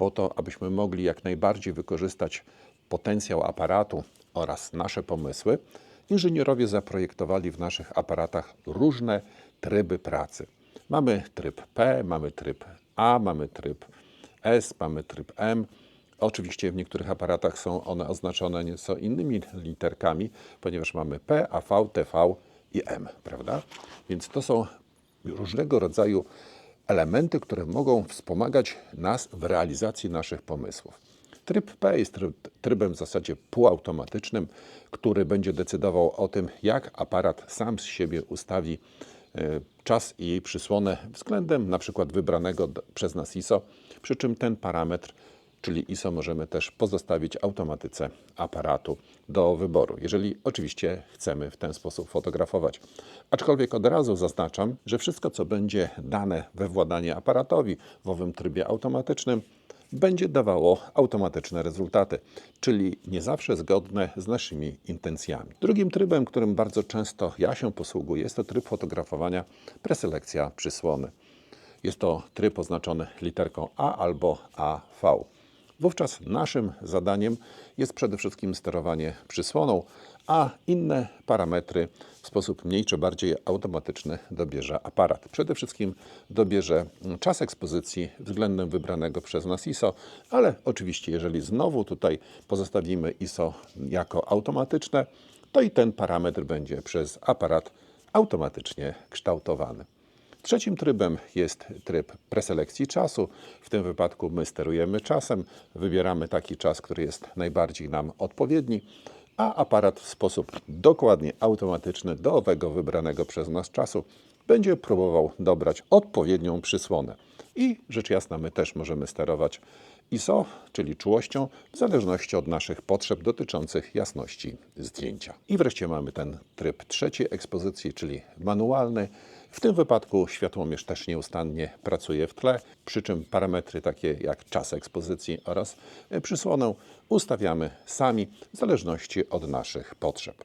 po to, abyśmy mogli jak najbardziej wykorzystać potencjał aparatu oraz nasze pomysły, inżynierowie zaprojektowali w naszych aparatach różne tryby pracy. Mamy tryb P, mamy tryb A, mamy tryb S, mamy tryb M. Oczywiście w niektórych aparatach są one oznaczone nieco innymi literkami, ponieważ mamy P, AV, TV i M, prawda? Więc to są różnego rodzaju elementy, które mogą wspomagać nas w realizacji naszych pomysłów. Tryb P jest tryb, trybem w zasadzie półautomatycznym, który będzie decydował o tym, jak aparat sam z siebie ustawi e, czas i jej przysłonę względem na przykład wybranego przez nas ISO, przy czym ten parametr, czyli ISO, możemy też pozostawić automatyce aparatu do wyboru, jeżeli oczywiście chcemy w ten sposób fotografować. Aczkolwiek od razu zaznaczam, że wszystko, co będzie dane we władanie aparatowi w owym trybie automatycznym, będzie dawało automatyczne rezultaty, czyli nie zawsze zgodne z naszymi intencjami. Drugim trybem, którym bardzo często ja się posługuję, jest to tryb fotografowania preselekcja przysłony. Jest to tryb oznaczony literką A albo AV. Wówczas naszym zadaniem jest przede wszystkim sterowanie przysłoną, a inne parametry w sposób mniej czy bardziej automatyczny dobierze aparat. Przede wszystkim dobierze czas ekspozycji względem wybranego przez nas ISO, ale oczywiście jeżeli znowu tutaj pozostawimy ISO jako automatyczne, to i ten parametr będzie przez aparat automatycznie kształtowany. Trzecim trybem jest tryb preselekcji czasu. W tym wypadku my sterujemy czasem, wybieramy taki czas, który jest najbardziej nam odpowiedni, a aparat w sposób dokładnie automatyczny do owego wybranego przez nas czasu będzie próbował dobrać odpowiednią przysłonę. I rzecz jasna, my też możemy sterować ISO, czyli czułością, w zależności od naszych potrzeb dotyczących jasności zdjęcia. I wreszcie mamy ten tryb trzeciej ekspozycji, czyli manualny. W tym wypadku światłomierz też nieustannie pracuje w tle, przy czym parametry takie jak czas ekspozycji oraz przysłonę ustawiamy sami w zależności od naszych potrzeb.